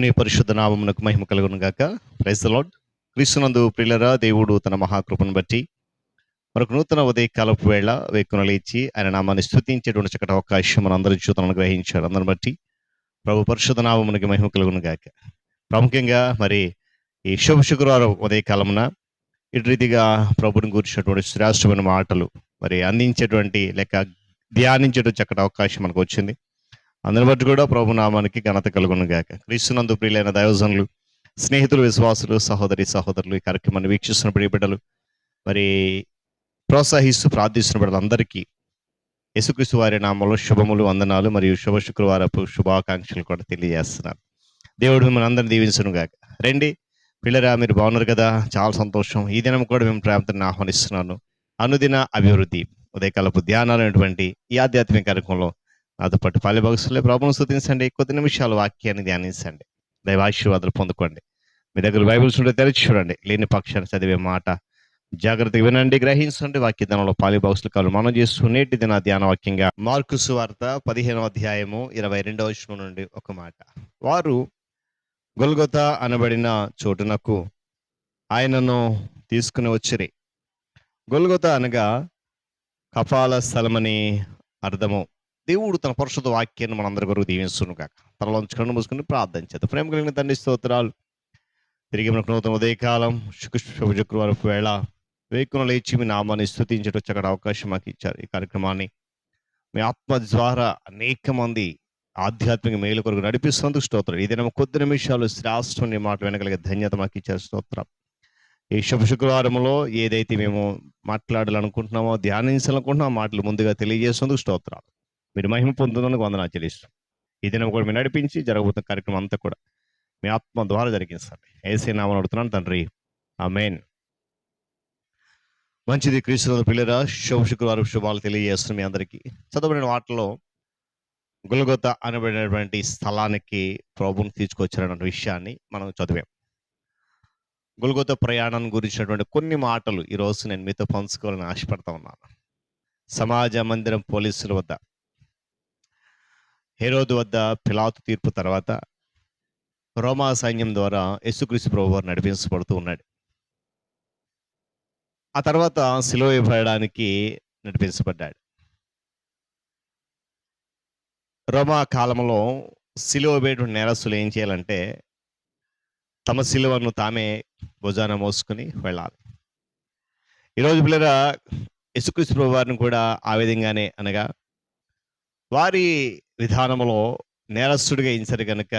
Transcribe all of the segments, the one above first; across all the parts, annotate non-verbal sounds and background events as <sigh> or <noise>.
దేవుని పరిశుద్ధ నామమునకు మహిమ కలుగును గాక. ప్రైజ్ లాడ్ క్రీస్తునందు ప్రియులరా దేవుడు తన మహాకృపను బట్టి మరొక నూతన ఉదయకాలపు వేళ వేకున లేచి ఆయన నామాన్ని స్థుతించేటువంటి చక్కటి అవకాశం మన అందరి జీవితంలో గ్రహించాడు అందరిని బట్టి ప్రభు పరిశుద్ధ నామమునకి మహిమ కలుగును గాక. ప్రాముఖ్యంగా మరి ఈ శుభ శుక్రవారం ఉదయకాలమున ఇటు రీతిగా ప్రభుని కూర్చున్నటువంటి శ్రేష్టమైన మాటలు మరి అందించేటువంటి లేక ధ్యానించేటువంటి చక్కటి అవకాశం మనకు వచ్చింది. అందరి బట్టి కూడా ప్రభు నామానికి ఘనత కలుగును గాక క్రీస్తునందు ప్రియులైన దైవజనులు స్నేహితులు విశ్వాసులు సహోదరి సహోదరులు ఈ కార్యక్రమాన్ని వీక్షిస్తున్న ప్రియ బిడ్డలు మరి ప్రోత్సహిస్తూ ప్రార్థిస్తున్న బిడ్డలందరికీ యేసుక్రీస్తు వారి నామంలో శుభములు వందనాలు మరియు శుభ శుక్రవారపు శుభాకాంక్షలు కూడా తెలియజేస్తున్నారు దేవుడు మిమ్మల్ని అందరిని దీవించను గాక రండి పిల్లరా మీరు బాగున్నారు కదా? చాలా సంతోషం. ఈ దినం కూడా మేము ప్రాంతాన్ని ఆహ్వానిస్తున్నాను. అనుదిన అభివృద్ధి ఉదయకాలపు ధ్యానాలు అనేటువంటి ఈ ఆధ్యాత్మిక కార్యక్రమంలో నాతో పాటు పాలి భాగస్వామ్య స్థుతించండి కొద్ది నిమిషాలు వాక్యాన్ని ధ్యానించండి. దైవాశీర్వాదాలు పొందుకోండి. మీ దగ్గర బైబిల్స్ ఉంటే తెరిచి చూడండి. లేని పక్షాన్ని చదివే మాట జాగ్రత్తగా వినండి గ్రహించండి. వాక్య దినంలో పాలి బాక్సులు కాలు మనం చేస్తూ నేటి దిన ధ్యాన వాక్యంగా మార్కు సువార్త పదిహేనవ అధ్యాయము ఇరవై రెండవ విషయం నుండి ఒక మాట. వారు గొల్గొత అనబడిన చోటునకు ఆయనను తీసుకుని వచ్చిరి. గొల్గొత అనగా కపాల స్థలమని అర్థము. దేవుడు తన పరిశుద్ధ వాక్యాన్ని మనందరి కొరకు దీవిస్తును కాక తనలోంచి కన్ను మూసుకుని ప్రార్థన చేద్దాం. ప్రేమ కలిగిన తండ్రి స్తోత్రాలు. తిరిగి మనకు నూతన ఉదయకాలం శుక్ర శుభ శుక్రవారం వేళ వేకున లేచి మీ నామాన్ని స్థుతించడం చక్కటి అవకాశం మాకు ఇచ్చారు ఈ కార్యక్రమాన్ని. మీ ఆత్మ ద్వారా అనేక మంది ఆధ్యాత్మిక మేలు కొరకు నడిపిస్తున్నందుకు స్తోత్రం. ఏదైనా కొద్ది నిమిషాలు శ్రాష్టం మాట వినగలిగే ధన్యత మాకు ఇచ్చారు స్తోత్రం. ఈ శుభ శుక్రవారంలో ఏదైతే మేము మాట్లాడాలనుకుంటున్నామో ధ్యానించాలనుకుంటున్నామో మాటలు ముందుగా తెలియజేసినందుకు స్తోత్రాలు. మీరు మహిమ పొందుతున్నందుకు వందనా చెల్లిస్తాం ఈ దినం కూడా మీరు నడిపించి జరగబోతున్న కార్యక్రమం అంతా కూడా మీ ఆత్మ ద్వారా జరిగిస్తారు ఏసీ నామని అడుగుతున్నాను తండ్రి. ఆ మెయిన్ మంచిది క్రీస్తు పిల్లరా శుభ శుక్రవారం శుభాలు తెలియజేస్తున్న మీ అందరికీ. చదవబడిన వాటిలో గులగొత అనబడినటువంటి స్థలానికి ప్రభుని తీసుకొచ్చారన్న విషయాన్ని మనం చదివాం. గుల్గొత ప్రయాణం గురించినటువంటి కొన్ని మాటలు ఈ రోజు నేను మీతో పంచుకోవాలని ఆశపడతా ఉన్నాను. సమాజ మందిరం పోలీసుల వద్ద హెరోదు వద్ద పిలాతు తీర్పు తర్వాత రోమా సైన్యం ద్వారా యేసుక్రీస్తు ప్రభు వారు నడిపించబడుతూ ఉన్నాడు. ఆ తర్వాత సిలువ ఇవ్వడానికి నడిపించబడ్డాడు. రోమా కాలంలో సిలువ వేయటువంటి నేరస్తులు ఏం చేయాలంటే తమ సిలువను తామే భుజాన మోసుకుని వెళ్ళాలి. ఈరోజు పిల్లల యేసుక్రీస్తు ప్రభు వారిని కూడా ఆ విధంగానే అనగా వారి విధానంలో నేరస్తుడిగా ఇచ్చారు కనుక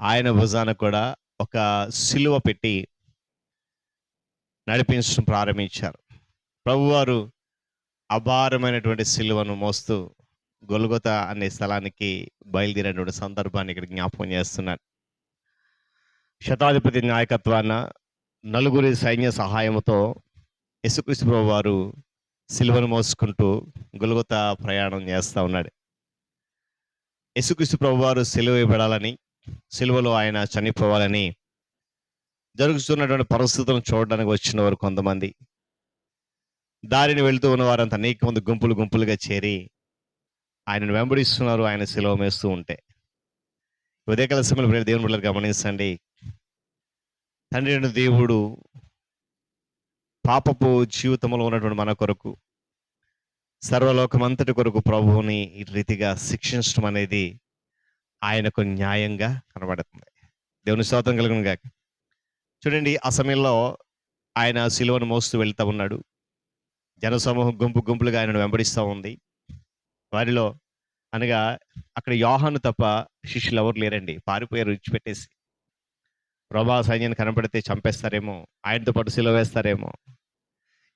ఆయన భుజాన కూడా ఒక సిలువ పెట్టి నడిపించడం ప్రారంభించారు. ప్రభువారు అపారమైనటువంటి సిలువను మోస్తూ గొలుగొత అనే స్థలానికి బయలుదేరినటువంటి సందర్భాన్ని ఇక్కడ జ్ఞాపకం చేస్తున్నాడు శతాధిపతి నాయకత్వాన నలుగురి సైన్య సహాయంతో యేసుక్రీస్తు ప్రభు వారు సిలువను మోసుకుంటూ గొలుగొత ప్రయాణం చేస్తూ ఉన్నాడు. యేసుక్రీస్తు ప్రభువారు సెలవు సిలువ సెలవులో సిలువలో ఆయన చనిపోవాలని జరుగుతున్నటువంటి పరిస్థితులను చూడడానికి వచ్చిన వారు కొంతమంది. దారిని వెళుతూ ఉన్న వారంతా అనేక మంది గుంపులు గుంపులుగా చేరి ఆయనను వెంబడిస్తున్నారు ఆయన సిలువ మేస్తూ ఉంటే. ఉదయకాల సమయంలో దేవుని బిడ్డలు గమనించండి. తండ్రి దేవుడు పాపపు జీవితంలో ఉన్నటువంటి మన కొరకు సర్వలోకమంతటి కొరకు ప్రభువుని ఈ రీతిగా శిక్షించడం అనేది ఆయనకు న్యాయంగా కనబడుతుంది. దేవుని స్తోత్రం కలుగును గాక. చూడండి ఆ సమయంలో ఆయన సిలువను మోస్తూ వెళ్తూ ఉన్నాడు. జనసమూహం గుంపు గుంపులుగా ఆయనను వెంబడిస్తూ ఉంది. వారిలో అనగా అక్కడ యోహాను తప్ప శిష్యులు ఎవరు లేరండి. పారిపోయారు విడిచిపెట్టేసి. ప్రభా సైన్యాన్ని కనపడితే చంపేస్తారేమో ఆయనతో పాటు సిలువ వేస్తారేమో.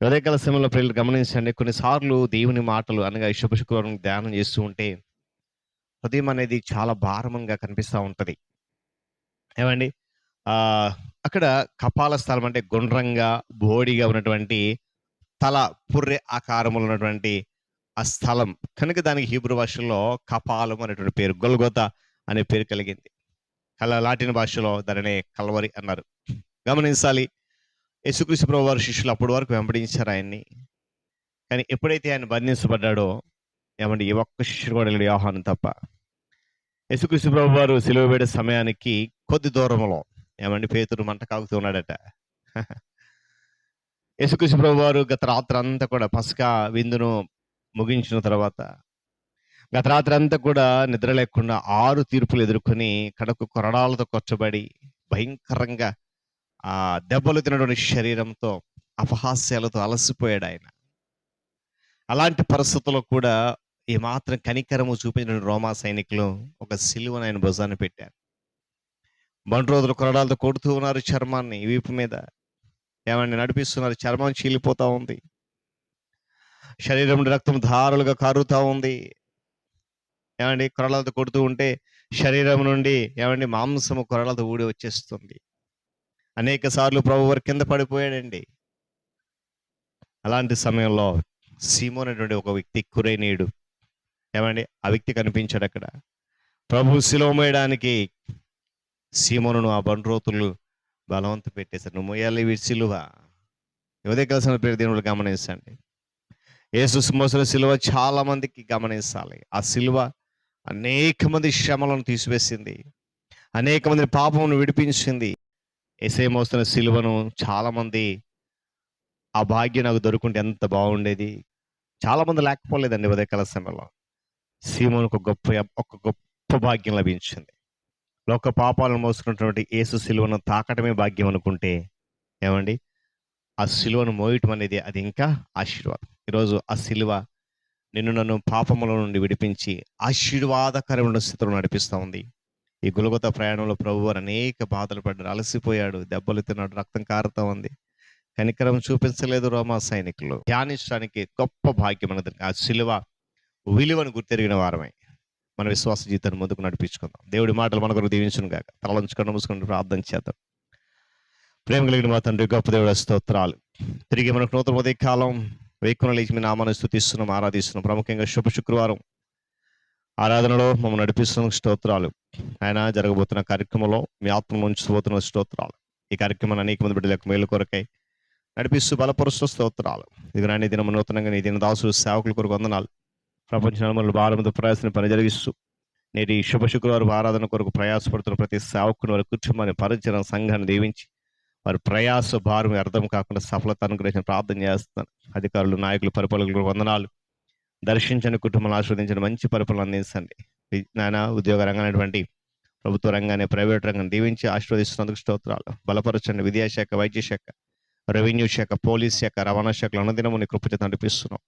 హృదయకాల సమయంలో ప్రజలు గమనించండి. కొన్నిసార్లు దేవుని మాటలు అనగా ఈ శుభ శుక్రవారం ధ్యానం చేస్తూ ఉంటే హృదయం అనేది చాలా భారమంగా కనిపిస్తూ ఉంటుంది. ఏమండి? అక్కడ కపాల స్థలం అంటే గుండ్రంగా బోడిగా ఉన్నటువంటి తల పుర్రె ఆకారములు ఉన్నటువంటి ఆ స్థలం. కనుక దానికి హీబ్రూ భాషలో కపాలం అనేటువంటి పేరు గొల్గొత అనే పేరు కలిగింది. కల లాటిన్ భాషలో దానినే కలవరి అన్నారు. గమనించాలి. యేసుక్రీస్తు ప్రభు వారి శిష్యులు అప్పటి వరకు వెంబడించారు ఆయన్ని. కానీ ఎప్పుడైతే ఆయన బంధించబడ్డాడో ఏమండి ఏ ఒక్క శిష్యుడు కూడా లేడు యోహాను తప్ప. యేసుక్రీస్తు ప్రభు వారు సిలువ సమయానికి కొద్ది దూరంలో ఏమండి పేతురు మంట కాగుతూ ఉన్నాడట. <laughs> యేసుక్రీస్తు ప్రభు వారు గత రాత్రి అంతా కూడా పసకా విందును ముగించిన తర్వాత గత రాత్రి అంతా కూడా నిద్ర లేకుండా ఆరు తీర్పులు ఎదుర్కొని కడకు కొరడాలతో కొచ్చబడి భయంకరంగా ఆ దెబ్బలు తినటువంటి శరీరంతో అపహాస్యాలతో అలసిపోయాడు ఆయన. అలాంటి పరిస్థితుల్లో కూడా ఈ మాత్రం కనికరము చూపించిన రోమా సైనికులు ఒక సిలువను ఆయన భుజాన్ని పెట్టారు. బండి రోజులు కొరడాలతో కొడుతూ ఉన్నారు చర్మాన్ని వీపు మీద. ఏమండి నడిపిస్తున్నారు చర్మం చీలిపోతూ ఉంది. శరీరం నుండి రక్తం ధారలుగా కారుతా ఉంది. ఏమండి కొరడాలతో కొడుతూ ఉంటే శరీరం నుండి ఏమండి మాంసము కొరడాలతో ఊడి వచ్చేస్తుంది. అనేక సార్లు ప్రభు వారి కింద పడిపోయాడండి. అలాంటి సమయంలో సీమోన్ అనేటువంటి ఒక వ్యక్తి కురైనీయుడు. ఏమండి? ఆ వ్యక్తి కనిపించాడు అక్కడ. ప్రభు శిలోమేయడానికి సీమోనును ఆ బండ్రోతులు బలవంత పెట్టేశారు. నువ్వు మొయ్యాలి ఇవి సిలువ యువదే కలిసిన పేరు దేవుడు గమనించండి. యేసు మోసిన సిలువ చాలా మందికి గమనించాలి. ఆ సిలువ అనేక మంది శ్రమలను తీసివేసింది. అనేక మంది పాపమును విడిపించింది. ఎసే మోస్తున్న సిలువను చాలామంది ఆ భాగ్యం నాకు దొరుకుంటే ఎంత బాగుండేది. చాలా మంది లేకపోలేదండి ఉదయకాల సమయంలో. సీమోనుకు గొప్ప ఒక గొప్ప భాగ్యం లభించింది. లోక పాపాలను మోసుకున్నటువంటి యేసు సిలువను తాకటమే భాగ్యం అనుకుంటే ఏమండి? ఆ సిలువను మోయటం అనేది అది ఇంకా ఆశీర్వాదం. ఈరోజు ఆ సిలువ నిన్ను నన్ను పాపముల నుండి విడిపించి ఆశీర్వాదకరమైన స్థితిలో నడిపిస్తూ ఉంది. ఈ గులగొత ప్రయాణంలో ప్రభు వారు అనేక బాధలు పడ్డారు. అలసిపోయాడు. దెబ్బలు తిన్నాడు. రక్తం కారుతా ఉంది. కనికరం చూపించలేదు రోమా సైనికులు. ధ్యానించడానికి గొప్ప భాగ్యం అన్నది ఆ సిలువ విలువను గుర్తెరిగిన వారమై. మన విశ్వాస జీవితాన్ని ముందుకు నడిపించుకుందాం. దేవుడి మాటలు మన కొరకు దీవించును కాక తలలంచుకొని మూసుకొని ప్రార్థన చేద్దాం. ప్రేమ కలిగిన మా తండ్రి గొప్ప దేవుడు స్తోత్రాలు. తిరిగి మనకు నూతన ఉదయ కాలం వేకున లేచి మీ నామాన్ని స్థుతిస్తున్నాం ఆరాధిస్తున్నాం. ప్రముఖంగా శుభ శుక్రవారం. ఆరాధనలో మమ్మల్ని నడిపిస్తున్న. స్తోత్రాలు. ఆయన జరగబోతున్న కార్యక్రమంలో మీ ఆత్మ ఉంచబోతున్న స్తోత్రాలు. ఈ కార్యక్రమాన్ని అనేక మంది బిడ్డలకు మేలు కొరకై నడిపిస్తూ బలపరుస్తూ స్తోత్రాలు. ఇది నాని దినం నూతనంగా నీ దిన దాసు సేవకుల కొరకు వందనాలు. ప్రపంచ నలుమూల భారత ప్రయాసం పని జరిగిస్తూ నేటి శుభ శుక్రవారం ఆరాధన కొరకు ప్రయాసపడుతున్న ప్రతి సేవకుని వారి కుటుంబాన్ని పరిచయం సంఘాన్ని దీవించి వారి ప్రయాస భారం అర్థం కాకుండా సఫలత అనుగ్రహించిన ప్రార్థన చేస్తున్నాను. అధికారులు నాయకులు పరిపాలకులు వందనాలు. దర్శించని కుటుంబాన్ని ఆస్వాదించిన మంచి పరిపాలన అందించండి. నాయన ఉద్యోగ రంగమైనటువంటి ప్రభుత్వ రంగాన్ని ప్రైవేట్ రంగాన్ని దీవించి ఆశీర్వదిస్తున్నందుకు స్తోత్రాలు. బలపరచండి. విద్యాశాఖ వైద్య శాఖ రెవెన్యూ శాఖ పోలీస్ శాఖ రవాణా శాఖలు అనుదినము నీ కృపచేత నడిపిస్తున్నాం.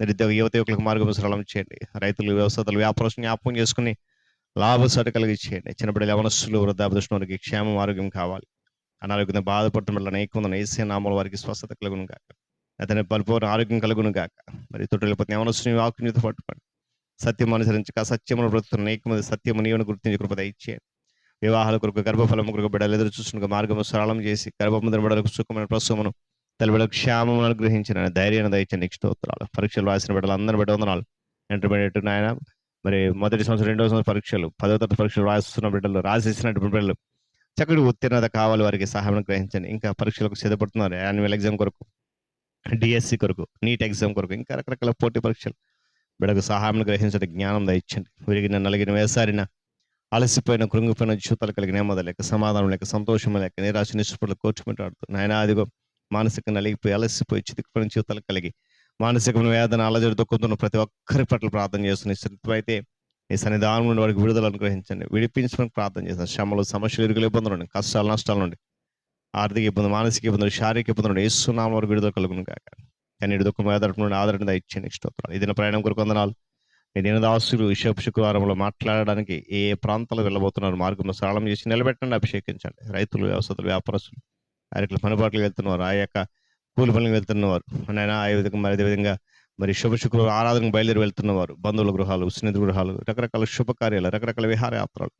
నిరుద్యోగ యువత యువకులకు మార్గం సరళం చేయండి రైతులు వ్యవసాయాలు వ్యాపారం జ్ఞాపకం చేసుకుని లాభసాటి కలిగి చేయండి చిన్నబడి లవనస్తులు వృద్ధాపదృష్టి క్షేమం ఆరోగ్యం కావాలి. అనారోగ్యంతో బాధపడుతున్న బిడ్డలను అనేక మంది నామల వారికి స్వస్థత కలుగును కాక అతని పరిపూర్ణ ఆరోగ్యం కలుగును కాక మరి తొట్టిపోతే యవనస్తుని వాక్యంతో పట్టుకోండి. సత్యం అనుసరించక సత్యమును బ్రతుకుతున్న అనేక సత్యము నీవును గుర్తించి కృపద ఇచ్చే వివాహాల కొరకు గర్భఫలం కొరకు బిడ్డలు ఎదురు చూస్తున్న మార్గము సరళం చేసి గర్భముద్ర బిడ్డలకు సుఖమైన ప్రసవమును తల్లిబిడలకు క్షేమమును అనుగ్రహించిన ధైర్యాన్ని దయచండి స్తోత్రాలు. పరీక్షలు రాసిన బిడ్డలు అందరి బిడ్డ వందనాలు. ఇంటర్మీడియట్ నాయన. మరి మొదటి సంవత్సరం రెండవ సంవత్సరం పరీక్షలు పదో తరగతి పరీక్షలు రాస్తున్న బిడ్డలు రాసేసినటువంటి బిడ్డలు చక్కటి ఉత్తీర్ణత కావాలి వారికి సహాయం గ్రహించండి ఇంకా పరీక్షలకు సిద్ధపడుతున్నారు. యాన్యువల్ ఎగ్జామ్ కొరకు డిఎస్సి కొరకు నీట్ ఎగ్జామ్ కొరకు ఇంకా రకరకాల పోటీ పరీక్షలు. బిడకు సహాయం గ్రహించడం జ్ఞానం దయచండి విరిగిన నలిగిన వేసారిన అలసిపోయిన కృంగిపోయిన జీవితాలు కలిగిన నెమ్మది లేక సమాధానం లేక సంతోషం లేక నిరాశ నిస్పృహలు కోర్చుకుంటాడు నాయన అదిగో మానసిక నలిగిపోయి అలసిపోయి చితికిపోయిన జీవితాలు కలిగి మానసికమైన వేదన అలజడి దొక్కుతున్న ప్రతి ఒక్కరి పట్ల ప్రార్థన చేస్తున్న స్థితి అయితే ఈ సన్నిధానం నుండి వారికి విడుదల అనుగ్రహించండి. విడిపించడానికి ప్రార్థన చేస్తాను. శ్రమలు సమస్యలు ఇరుగులు ఇబ్బందులు నుండి కష్టాలు నష్టాల నుండి ఆర్థిక ఇబ్బంది మానసిక ఇబ్బందులు శారీరక ఇబ్బందులు నుండి ఏసునామం వారికి విడుదల కలుగును కాక కానీ దుఃఖం వేదన నుండి ఆదరణ ఇచ్చేయండి స్తోత్రాలు. ఇదిన ప్రయాణం కొరకు వందనాలు. ఈ దినదాసులు విషపు శుక్రవారంలో మాట్లాడడానికి ఏ ప్రాంతాలు వెళ్ళబోతున్నారు? మార్గంలో సరళం చేసి నిలబెట్టండి అభిషేకించండి. రైతులు వ్యవసాయులు వ్యాపారస్తులు ఆయనకి పనిపాట్లు వెళ్తున్నారు ఆ యొక్క కూలి పనులకు వెళ్తున్నవారు నైనా ఆ విధంగా మరి అదే విధంగా మరి శుభ శుక్రవారం ఆరాధనకు బయలుదేరి వెళ్తున్నవారు బంధువుల గృహాలు స్నేహితు గృహాలు రకరకాల శుభకార్యాలు రకరకాల విహారయాత్రలు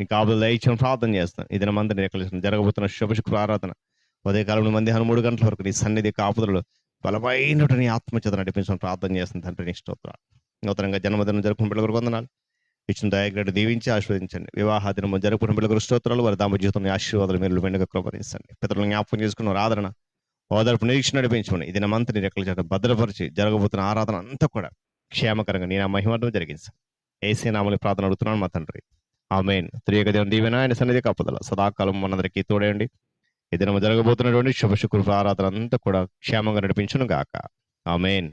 ఈ కాబోలు దయచేసి ప్రార్థన చేస్తాను. ఈ దినమంతా ఎక్కడ జరగబోతున్న శుభ శుక్ర ఆరాధన. ఉదయకాలంలో మధ్యాహ్నం మూడు గంటల వరకు నీ సన్నిధి కాపుదలు బలమైనటువంటి నీ ఆత్మచేత నడిపించడం ప్రార్థన చేస్తుంది తండ్రి నీ స్తోత్రాలు. నూతనంగా జన్మదినం జరుపుకున్న పిల్లలకు వందనాలు. ఇచ్చిన దయగడ్డ దీవించి ఆశీర్వదించండి. వివాహ దినం జరుపుకున్న పిల్లలకు స్తోత్రాలు. వారి దామ జీవితం ఆశీర్వాదాలు మీరు వెండుగా కృపణించండి పితరులను జ్ఞాపకం చేసుకున్న ఆదరణ ఓదార్పు నిరీక్షణ నడిపించమని ఇది మంత్రి రెక్కల చేత భద్రపరిచి జరగబోతున్న ఆరాధన అంతా కూడా క్షేమకరంగా నేను ఆ మహిమను జరిగించాను ఏసీ నామని ప్రార్థన అడుగుతున్నాను మా తండ్రి. ఆమెన్. త్రియక దేవుని దీవెన ఆయన సన్నిధి కాపుదల సదాకాలం మనందరికీ తోడేయండి. ఈ దినం జరగబోతున్నటువంటి శుభ శుక్రవారాధన అంతా కూడా క్షేమంగా నడిపించును గాక ఆమెన్.